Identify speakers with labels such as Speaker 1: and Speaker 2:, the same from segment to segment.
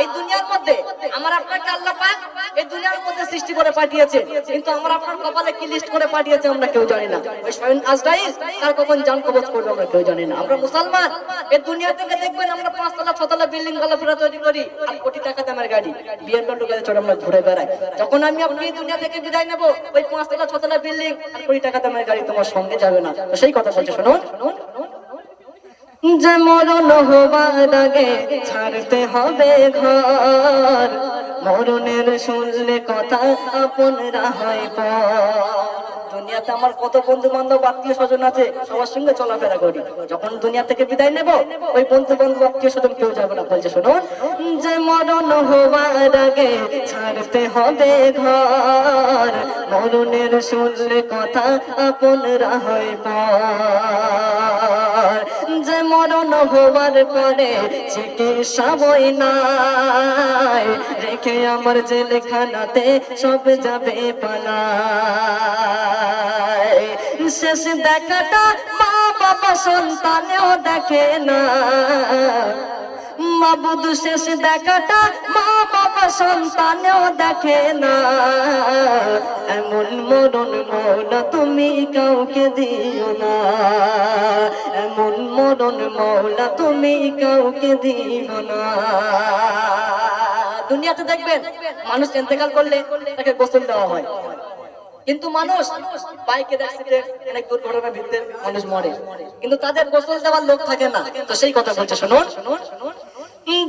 Speaker 1: এই দুনিয়ার মধ্যে আমার আপনাকে আল্লাহ পাক এই দুনিয়ার মধ্যে সৃষ্টি করে পাঠিয়েছে। কিন্তু আমার আপনার কপালে কি লিস্ট করে পাঠিয়েছে আমরা কেউ জানি না। স্বয়ং তার কখন জান করবে আমরা কেউ জানি না। আমরা মুসলমান, এই দুনিয়া থেকে দেখবেন আমরা পাঁচতলা, ছতলা বিল্ডিং গলাফেরা তৈরি করি আর কোটি টাকা দামের গাড়ি। বিয়ের গাড়ি চড়ে আমরা ঘুরে বেড়াই। যখন আমি আপনি দুনিয়া থেকে বিদায় নেব, ওই পাঁচতলা, ছতলা বিল্ডিং আর কোটি টাকা দামের গাড়ি তোমার সঙ্গে যাবে না। সেই কথা বলছে শুনুন শুনুন। যে মরণ হবার আগে ছাড়তে হবে ঘর। মরণের শুনলে কথা আপনরা হয় দুনিয়াতে আমার কত বন্ধু বান্ধব আত্মীয় স্বজন আছে, সবার সঙ্গে চলাফেরা করি। যখন দুনিয়া থেকে বিদায় নেব, ওই বন্ধু বান্ধব আত্মীয় স্বজন কেউ যাবে না। বলছে শুনুন যে মরণ হবার আগে ছাড়তে হবে ঘর। মরণের শুনলে কথা আপনরা হয় পর। যে মরণ হবার পরে চিকিৎসা বই নাই? রেখে আমার যে জেলখানাতে সব যাবে পালায় শেষ দেখাটা মা বাবা সন্তানেও দেখে না। মাবুদ শেষ দেখাটা মা বাবা সন্তানেও দেখে না। এমন মরণ মৌলা তুমি কাউকে দিও না। মরণ মৌলা তুমি কাউকে দিও না। দুনিয়াতে দেখবেন, মানুষ ইন্তেকাল করলে তাকে গোসল দেওয়া হয়। কিন্তু মানুষ বাইকের অ্যাক্সিডেন্ট অনেক দুর্ঘটনার ভিতরে মানুষ মরে। কিন্তু তাদের গোসল দেওয়ার লোক থাকে না। তো সেই কথা বলছে, শুনুন।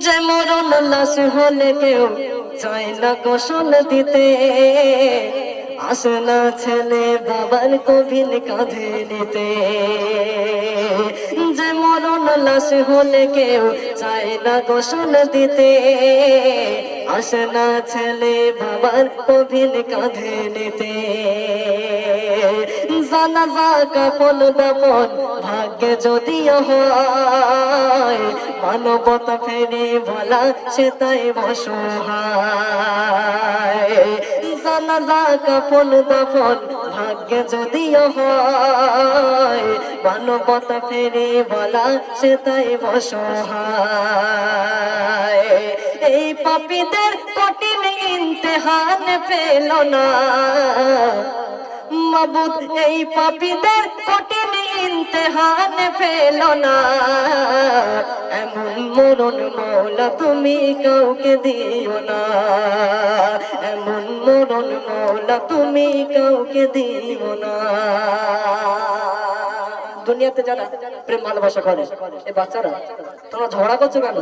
Speaker 1: যে মরণ লাশ হলে কেউ চায় না গোসল দিতে। আসে না ছেলে বাবার কবিন কাঁধে নিতে। যে মরণ লাশ হলে কেউ চায় না গোসল দিতে। আসে না ছেলে বাবার কবিন কাঁধে নিতে। জানাজা কাপন দাপন ভাগ্যে যদিও হয়, মানবতা ফেরি বলা সে তাই বসহায় জানাজা কাপন দাপন ভাগ্যে যদিও হয়, মানবতা ফেরি বলা সে তাই বসহায় এই পাপীদের কঠিন ইন্তেহান পেল না। মাবুদ এই পাপীদের কঠিন ইন্তেহান পেল না। এমন মরণ মৌলা তুমি কাউকে দিও না। এমন মরণ মৌলা তুমি কাউকে দিও না। দুনিয়াতে যারা প্রেম ভালোবাসা করে এই বাচ্চারা তোমরা ঝগড়া করছ কেন?